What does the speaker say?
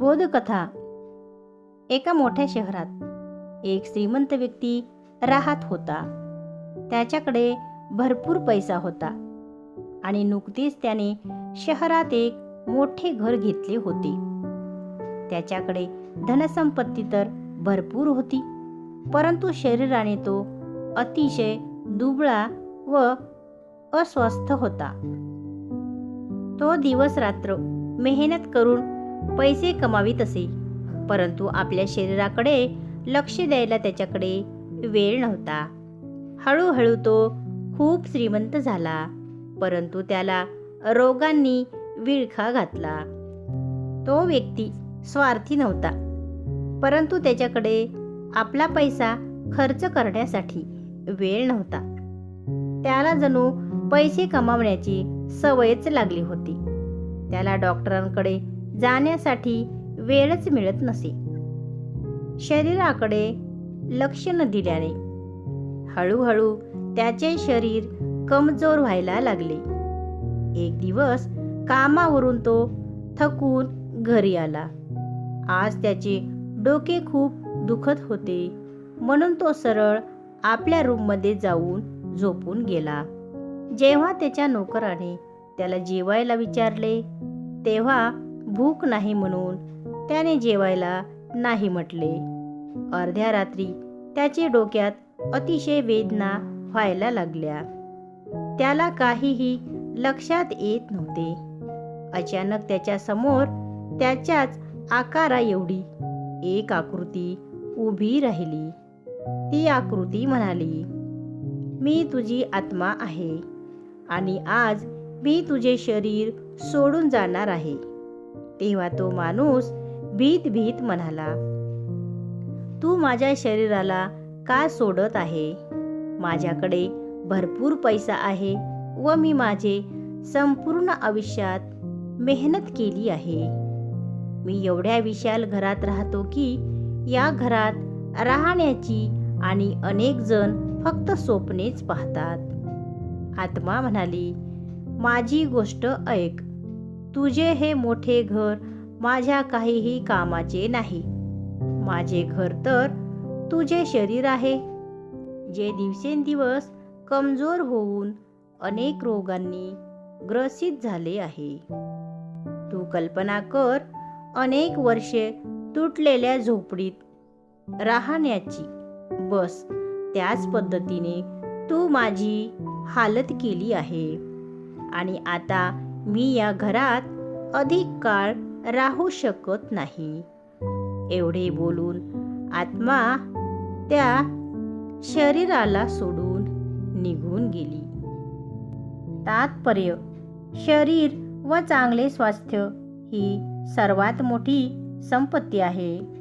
बोधकथा. एका मोठ्या शहरात एक श्रीमंत व्यक्ती राहत होता. त्याच्याकडे भरपूर पैसा होता आणि नुकतीच त्याने शहरात एक मोठे घर घेतले होते. त्याच्याकडे धनसंपत्ती तर भरपूर होती परंतु शरीराने तो अतिशय दुबळा व अस्वस्थ होता. तो दिवस रात्र मेहनत करून पैसे कमावित असे. परंतु आपल्या शरीराकडे लक्ष द्यायला त्याच्याकडे वेळ नव्हता. हळूहळू तो खूप श्रीमंत झाला परंतु त्याला रोगांनी विळखा घातला. तो व्यक्ती स्वार्थी नव्हता परंतु त्याच्याकडे आपला पैसा खर्च करण्यासाठी वेळ नव्हता. त्याला जणू पैसे कमावण्याची सवयच लागली होती. त्याला डॉक्टरांकडे जाण्यासाठी वेळच मिळत नसे. शरीराकडे लक्ष न दिल्याने हळूहळू त्याचे शरीर कमजोर व्हायला लागले. एक दिवस कामावरून तो थकून घरी आला. आज त्याचे डोके खूप दुखत होते म्हणून तो सरळ आपल्या रूममध्ये जाऊन झोपून गेला. जेव्हा त्याच्या नोकराने त्याला जेवायला विचारले तेव्हा भूक नाही म्हणून त्याने जेवायला नाही म्हटले. अर्ध्या रात्री त्याचे डोक्यात अतिशय वेदना व्हायला लागल्या. त्याला काहीही लक्षात येत नव्हते. अचानक त्याच्यासमोर त्याच्याच आकारा एवढी एक आकृती उभी राहिली. ती आकृती म्हणाली मी तुझी आत्मा आहे आणि आज मी तुझे शरीर सोडून जाणार आहे. तेव्हा तो माणूस भीत भीत म्हणाला तू माझ्या शरीराला का सोडत आहे? माझ्याकडे भरपूर पैसा आहे व मी माझे संपूर्ण आयुष्यात मेहनत केली आहे. मी एवढ्या विशाल घरात राहतो की या घरात राहण्याची आणि अनेक जण फक्त स्वप्नेच पाहतात. आत्मा म्हणाली माझी गोष्ट ऐक. तुझे हे मोठे घर माझ्या काहीही कामाचे नाही. माझे घर तर तुझे शरीर आहे. जे दिवसेंदिवस कमजोर होऊन अनेक रोगांनी ग्रसित झाले आहे. तू कल्पना कर अनेक वर्षे तुटलेल्या झोपडीत राहण्याची. बस त्याच पद्धतीने तू माझी हालत केली आहे. आणि आता मी या घरात अधिक काळ राहू शकत नाही. एवढे बोलून आत्मा त्या शरीराला सोडून निघून गेली. तात्पर्य शरीर व चांगले स्वास्थ्य ही सर्वात मोठी संपत्ती आहे.